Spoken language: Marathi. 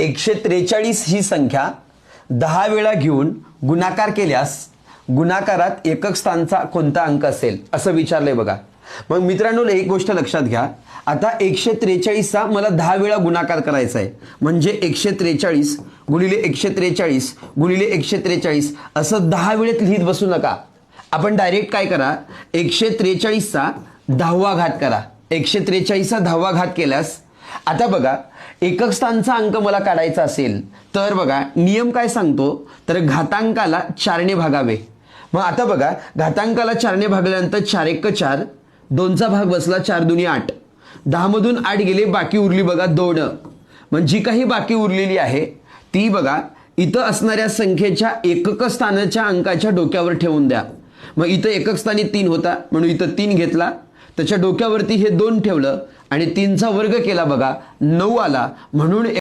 एकशे त्रेचाळीस ही संख्या दहा वेळा घेऊन गुणाकार केल्यास गुणाकारात एकक स्थानचा कोणता अंक असेल असं विचारलंय बघा. मग मित्रांनो एक गोष्ट लक्षात घ्या. आता एकशे त्रेचाळीसचा मला दहा वेळा गुणाकार करायचा आहे म्हणजे एकशे त्रेचाळीस गुणिले एकशे त्रेचाळीस गुणिले एकशे त्रेचाळीस असं दहा वेळेत लिहित बसू नका. आपण डायरेक्ट काय करा? एकशे त्रेचाळीसचा दहावा घात करा. एकशे त्रेचाळीसचा दहावा घात केल्यास आता बघा एकक स्थानचा अंक मला काढायचा असेल तर बघा नियम काय सांगतो? तर घातांकाला चारने भागावे. मग आता बघा घातांकाला चारने भागल्यानंतर चार एक चार दोनचा भाग बसला चार दुनी आठ. दहामधून आठ गेले बाकी उरली बघा दोन. मग जी काही बाकी उरलेली आहे ती बघा इथं असणाऱ्या संख्येच्या एकक स्थानाच्या अंकाच्या डोक्यावर ठेवून द्या. मग इथं एकक स्थानी तीन होता म्हणून इथं तीन घेतला. त्याच्या डोक्यावरती हे दोन ठेवलं आणि तीनचा वर्ग केला बघा नऊ आला. म्हणून